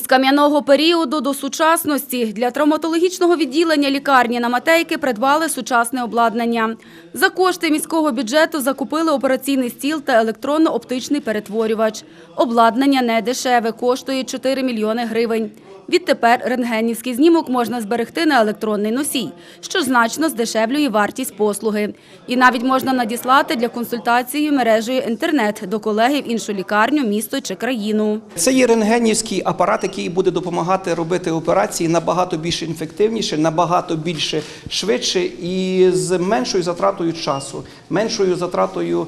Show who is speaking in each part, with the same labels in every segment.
Speaker 1: кам'яного періоду до сучасності для травматологічного відділення лікарні на Матейки придбали сучасне обладнання. За кошти міського бюджету закупили операційний стіл та електронно-оптичний перетворювач. Обладнання не дешеве, коштує 4 мільйони гривень. Відтепер рентгенівський знімок можна зберегти на електронний носій, що значно здешевлює вартість послуги. І навіть можна надіслати для консультації мережею інтернет до колеги в іншу лікарню, місто чи країну.
Speaker 2: Це є рентгенівський апарат, який буде допомагати робити операції набагато більш ефективніше, набагато більше швидше і з меншою затратою часу, меншою затратою.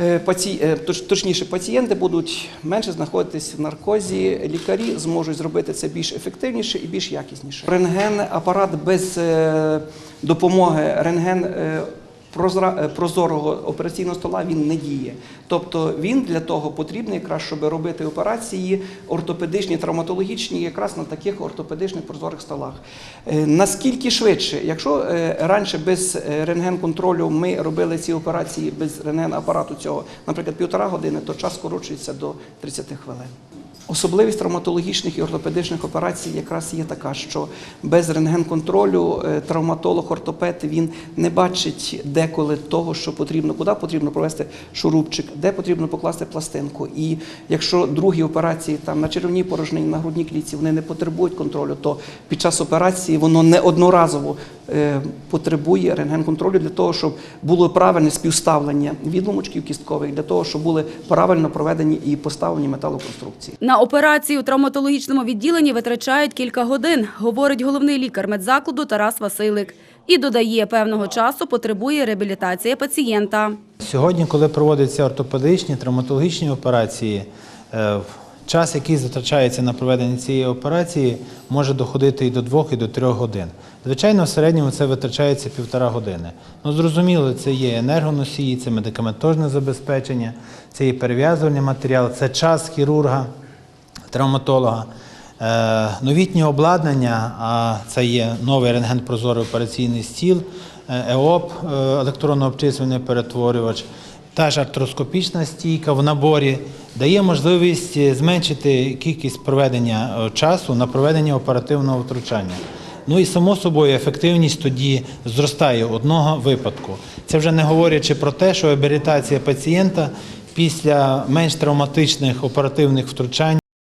Speaker 2: Е, паці- е, Точніше, пацієнти будуть менше знаходитись в наркозі, лікарі зможуть зробити це більш ефективніше і більш якісніше. Рентген апарат без е, допомоги рентген прозорого операційного стола він не діє. Тобто він для того потрібний, якраз щоб робити операції ортопедичні, травматологічні, якраз на таких ортопедичних прозорих столах. Е, Наскільки швидше, якщо е, раніше без е, рентген-контролю ми робили ці операції без рентген-апарату цього, наприклад, півтора години, то час скорочується до 30 хвилин. Особливість травматологічних і ортопедичних операцій якраз є така, що без рентген-контролю е, травматолог, ортопед він не бачить деколи того, що потрібно, куди потрібно провести шурупчик, де потрібно покласти пластинку. І якщо другі операції там на черевній порожнині, на грудній клітці вони не потребують контролю, то під час операції воно не одноразово е, потребує рентген-контролю для того, щоб було правильне співставлення відломочків кісткових, для того, щоб були правильно проведені і поставлені металоконструкції.
Speaker 1: На операцію у травматологічному відділенні витрачають кілька годин, говорить головний лікар медзакладу Тарас Василик. І додає, певного часу потребує реабілітація пацієнта.
Speaker 3: Сьогодні, коли проводяться ортопедичні, травматологічні операції, е, час, який затрачається на проведення цієї операції, може доходити і до двох, і до трьох годин. Звичайно, в середньому це витрачається півтора години. Ну, зрозуміло, це є енергоносії, це медикаментозне забезпечення, це є перев'язувальний матеріал, це час хірурга, травматолога. Е, Новітнє обладнання, а це є новий рентген-прозорий операційний стіл, е, ЕОП, е, електронно-обчислювальний перетворювач, та ж артроскопічна стійка в наборі дає можливість зменшити кількість проведення часу на проведення оперативного втручання. Ну і само собою ефективність тоді зростає одного випадку. Це вже не говорячи про те, що реабілітація пацієнта після менш травматичних оперативних втручань